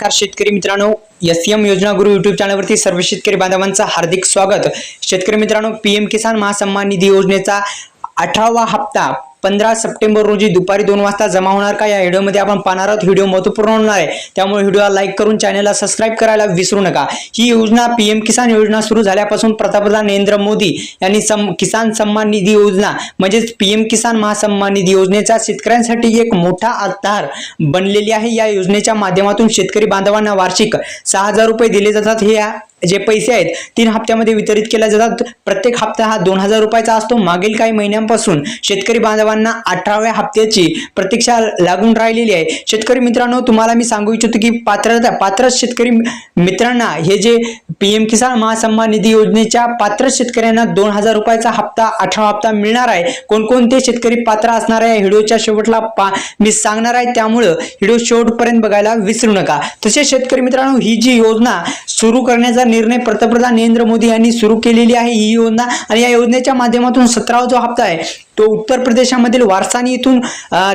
नमस्कार शेतकरी मित्रांनो एस एम योजना गुरु युट्यूब चॅनलवरती सर्व शेतकरी बांधवांचं हार्दिक स्वागत. शेतकरी मित्रांनो पीएम किसान महासन्मान निधी योजनेचा अठरावा हप्ता पंधरा सप्टेंबर रोजी दुपारी दोन वाजता जमा होणार का? या व्हिडिओमध्ये आपण पाहणार आहोत. व्हिडिओ महत्त्वपूर्ण होणार आहे. त्यामुळे व्हिडिओला लाईक करून चॅनलला सबस्क्राईब करायला विसरू नका. ही योजना पी एम किसान योजना सुरू झाल्यापासून पंतप्रधान नरेंद्र मोदी यांनी सम किसान सन्मान निधी योजना म्हणजेच पी एम किसान महासन्मान निधी योजनेचा शेतकऱ्यांसाठी एक मोठा आधार बनलेली आहे. या योजनेच्या माध्यमातून शेतकरी बांधवांना वार्षिक सहा हजार रुपये दिले जातात. हे या- जे पैसे आहेत तीन हप्त्यामध्ये वितरित केले जातात. प्रत्येक हप्ता हा दोन हजार रुपयाचा असतो. मागील काही महिन्यांपासून शेतकरी बांधवांना अठराव्या हप्त्याची प्रतीक्षा लागून राहिलेली आहे. शेतकरी मित्रांनो तुम्हाला मी सांगू इच्छितो की पात्रता पात्र शेतकरी मित्रांना हे जे पी एम किसान महासन्मान निधी योजनेच्या पात्र शेतकऱ्यांना दोन हजार रुपयाचा हप्ता अठरा हप्ता मिळणार आहे. कोणकोणते शेतकरी पात्र असणार आहे व्हिडिओच्या शेवटला पा मी सांगणार आहे. त्यामुळं व्हिडिओ शेवटपर्यंत बघायला विसरू नका. तसेच शेतकरी मित्रांनो ही जी योजना सुरू करण्याचा निर्णय पंतप्रधान नरेंद्र मोदी यांनी सुरू केलेली आहे. ही योजना आणि या योजनेच्या माध्यमातून सतरावा जो हप्ता आहे तो उत्तर प्रदेशामधील वारसानी इथून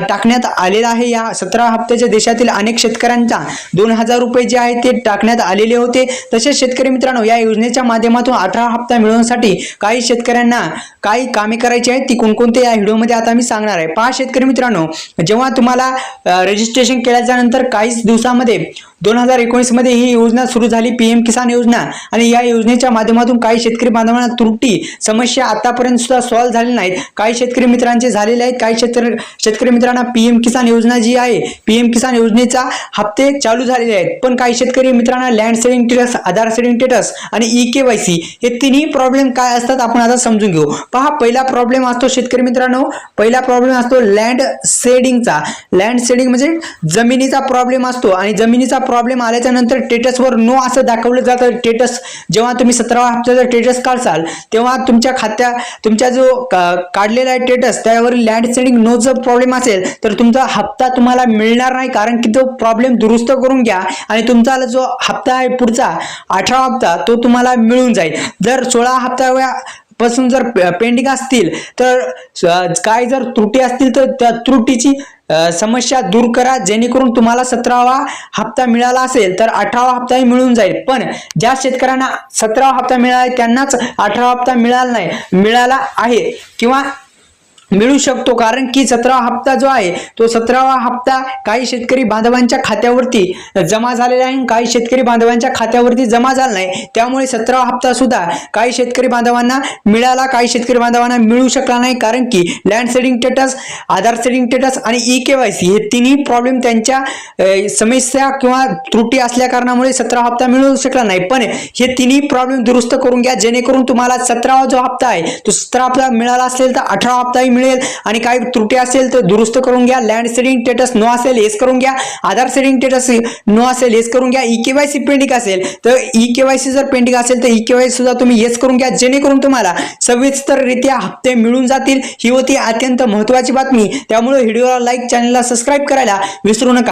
टाकण्यात आलेला आहे. या सतरा हप्त्याच्या देशातील अनेक शेतकऱ्यांचा दोन हजार रुपये जे आहे ते टाकण्यात आलेले होते. तसेच शेतकरी मित्रांनो या योजनेच्या माध्यमातून अठरा हप्ता मिळवण्यासाठी काही शेतकऱ्यांना काही कामे करायची आहेत. ती कोणकोणते या व्हिडिओमध्ये आता मी सांगणार आहे. पहा शेतकरी मित्रांनो जेव्हा तुम्हाला रजिस्ट्रेशन केल्याच्यानंतर काहीच दिवसामध्ये दोन हजार एकोणीसमध्ये ही योजना सुरू झाली. पी एम किसान योजना. आणि या योजनेच्या माध्यमातून काही शेतकरी बांधवांना त्रुटी समस्या आतापर्यंत सुद्धा सॉल्व्ह झाली नाहीत. काही शेतकरी शेतकरी मित्रांचे झालेले आहेत. काही शेतकरी शेतकरी मित्रांना पीएम किसान योजना जी आहे पीएम किसान योजनेचा हप्ते चालू झालेले आहेत. पण काही शेतकरी मित्रांना लँड सेडिंग टेटस आधार सेडिंग टेटस आणि ई के वाय सी हे तिन्ही प्रॉब्लेम काय असतात आपण आता समजून घेऊ. पहा पहिला प्रॉब्लेम असतो शेतकरी मित्रांनो पहिला प्रॉब्लेम असतो लँड सेडिंगचा लँड सेडिंग म्हणजे जमिनीचा प्रॉब्लेम असतो आणि जमिनीचा प्रॉब्लेम आल्याच्यानंतर टेटसवर नो असं दाखवलं जातं. टेटस जेव्हा तुम्ही सतरावा हप्त्याचा टेटस काढसाल तेव्हा तुमच्या खात्या तुमच्या जो काढलेला आहे टेटस त्यावर लँड सेडिंग नो जर प्रॉब्लेम असेल तर तुमचा हप्ता तुम्हाला मिळणार नाही. कारण की तो प्रॉब्लेम दुरुस्त करून घ्या आणि तुमचा जो हप्ता आहे पुढचा अठरा हप्ता तो तुम्हाला मिळून जाईल. जर सोळा हप्ता पासून जर पेंडिंग असतील तर काय जर त्रुटी असतील तर त्या त्रुटीची समस्या दूर करा. जेणेकरून तुम्हाला सतरावा हप्ता मिळाला असेल तर अठरावा हप्ताही मिळून जाईल. पण ज्या शेतकऱ्यांना सतरावा हप्ता मिळाला त्यांनाच अठरावा हप्ता मिळाला नाही मिळाला आहे. किंवा मिळू शकतो. कारण की सतरा हप्ता जो आहे तो सतरावा हप्ता काही शेतकरी बांधवांच्या खात्यावरती जमा झालेला आहे काही शेतकरी बांधवांच्या खात्यावरती जमा झाला नाही. त्यामुळे सतरावा हप्ता सुद्धा काही शेतकरी बांधवांना मिळाला काही शेतकरी बांधवांना मिळू शकला नाही. कारण की land seeding status Aadhaar seeding status आणि ई के वाय सी हे तिन्ही प्रॉब्लेम त्यांच्या समस्या किंवा त्रुटी असल्या कारणामुळे सतरा हप्ता मिळू शकला नाही. पण हे तिन्ही प्रॉब्लेम दुरुस्त करून घ्या. जेणेकरून तुम्हाला सतरावा जो हप्ता आहे तो सतरा हप्ता मिळाला असेल तर अठरा हप्ताही मिळेल आणि काही त्रुटी असेल तर दुरुस्त करून घ्या. लँड सेडिंग स्टेटस नो असेल हेच करून घ्या. आधार सेडिंग स्टेटस नो असेल हेच करून घ्या. E K Y C pending असेल तर ई के वाय सी जर पेंडिंग असेल तर ई के वाय सुद्धा तुम्ही येस करून घ्या. जेणेकरून तुम्हाला सविस्तररित्या हप्ते मिळून जातील. ही होती अत्यंत महत्वाची बातमी. त्यामुळे व्हिडिओला लाईक चॅनलला सबस्क्राईब करायला विसरू नका.